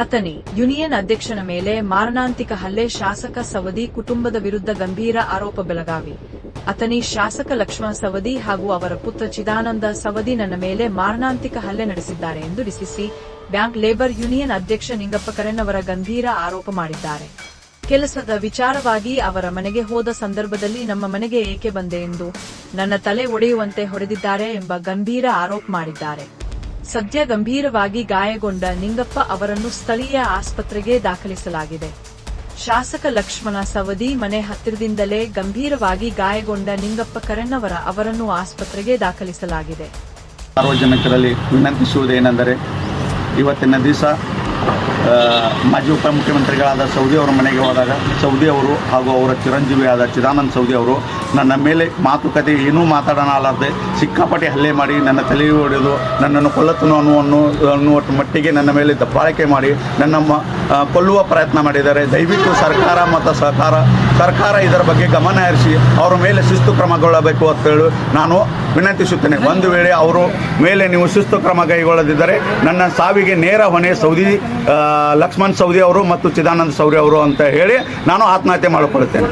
Athani union ಅಧ್ಯಕ್ಷನ ಮೇಲೆ ಮಾರಣಾಂತಿಕ ಹಲ್ಲೆ ಶಾಸಕ ಸವದಿ ಕುಟುಂಬದ ವಿರುದ್ಧ ಗಂಭೀರ ಆರೋಪ ಬೆಳಗಾವಿ. ಅತನಿ ಶಾಸಕ ಲಕ್ಷ್ಮಣ ಸವದಿ ಹಾಗೂ ಅವರ ಪುತ್ರ ಚಿದಾನಂದ ಸವದಿ ನನ್ನ ಮೇಲೆ ಮಾರಣಾಂತಿಕ ಹಲ್ಲೆ ನಡೆಸಿದ್ದಾರೆ ಎಂದು ಡಿಸಿಸಿ ಬ್ಯಾಂಕ್ ಲೇಬರ್ ಯೂನಿಯನ್ ಅಧ್ಯಕ್ಷ ನಿಂಗಪ್ಪ ಕರೆನ್ ಅವರ ಗಂಭೀರ ಆರೋಪ ಮಾಡಿದ್ದಾರೆ. ಕೆಲಸದ ವಿಚಾರವಾಗಿ ಅವರ ಮನೆಗೆ ಹೋದ ಸಂದರ್ಭದಲ್ಲಿ ನಮ್ಮ ಮನೆಗೆ ಏಕೆ ಬಂದೆ ಎಂದು ನನ್ನ ತಲೆ ಒಡೆಯುವಂತೆ ಹೊಡೆದಿದ್ದಾರೆ ಎಂಬ ಗಂಭೀರ ಆರೋಪ ಮಾಡಿದ್ದಾರೆ. ಸದ್ಯ ಗಂಭೀರವಾಗಿ ಗಾಯಗೊಂಡ ನಿಂಗಪ್ಪ ಅವರನ್ನು ಸ್ಥಳೀಯ ಆಸ್ಪತ್ರೆಗೆ ದಾಖಲಿಸಲಾಗಿದೆ. ಶಾಸಕ ಲಕ್ಷ್ಮಣ ಸವದಿ ಮನೆ ಹತ್ತಿರದಿಂದಲೇ ಗಂಭೀರವಾಗಿ ಗಾಯಗೊಂಡ ನಿಂಗಪ್ಪ ಕರಣ್ಣವರ ಅವರನ್ನು ಆಸ್ಪತ್ರೆಗೆ ದಾಖಲಿಸಲಾಗಿದೆ. ಸಾರ್ವಜನಿಕರಲ್ಲಿ ವಿನಂತಿಸುವುದೇನೆಂದರೆ ಇವತ್ತಿನ ದಿವಸ ಮಾಜಿ ಉಪಮುಖ್ಯಮಂತ್ರಿಗಳಾದ ಸೌದಿ ಅವರ ಮನೆಗೆ ಹೋದಾಗ, ಸೌದಿ ಅವರು ಹಾಗೂ ಅವರ ಚಿರಂಜೀವಿಯಾದ ಚಿದಾನಂದ ಸೌದಿ ಅವರು ನನ್ನ ಮೇಲೆ ಮಾತುಕತೆ ಏನೂ ಮಾತಾಡಲಾರದೆ ಸಿಕ್ಕಾಪಟ್ಟೆ ಹಲ್ಲೆ ಮಾಡಿ ನನ್ನ ತಲೆ ಹೊಡೆದು ನನ್ನನ್ನು ಕೊಲ್ಲತನು ಅನ್ನುವನ್ನು ಅನ್ನುವ ಮಟ್ಟಿಗೆ ನನ್ನ ಮೇಲೆ ದಬ್ಬಾಳಿಕೆ ಮಾಡಿ ನನ್ನ ಕೊಲ್ಲುವ ಪ್ರಯತ್ನ ಮಾಡಿದ್ದಾರೆ. ದಯವಿಟ್ಟು ಸರ್ಕಾರ ಮತ್ತು ಸಹಕಾರ ಸರ್ಕಾರ ಇದರ ಬಗ್ಗೆ ಗಮನ ಹರಿಸಿ, ಅವರ ಮೇಲೆ ಶಿಸ್ತು ಕ್ರಮಗೊಳ್ಳಬೇಕು ಅಂತೇಳಿ ನಾನು ವಿನಂತಿಸುತ್ತೇನೆ. ಒಂದು ವೇಳೆ ಅವರು ಮೇಲೆ ನೀವು ಶಿಸ್ತು ಕ್ರಮ ಕೈಗೊಳ್ಳದಿದ್ದರೆ ನನ್ನ ಸಾವಿಗೆ ನೇರ ಹೊಣೆ ಸೌದಿ ಲಕ್ಷ್ಮಣ್ ಸೌದಿ ಅವರು ಮತ್ತು ಚಿದಾನಂದ ಸೌದಿ ಅವರು ಅಂತ ಹೇಳಿ ನಾನು ಆತ್ಮಹತ್ಯೆ ಮಾಡಿಕೊಳ್ಳುತ್ತೇನೆ.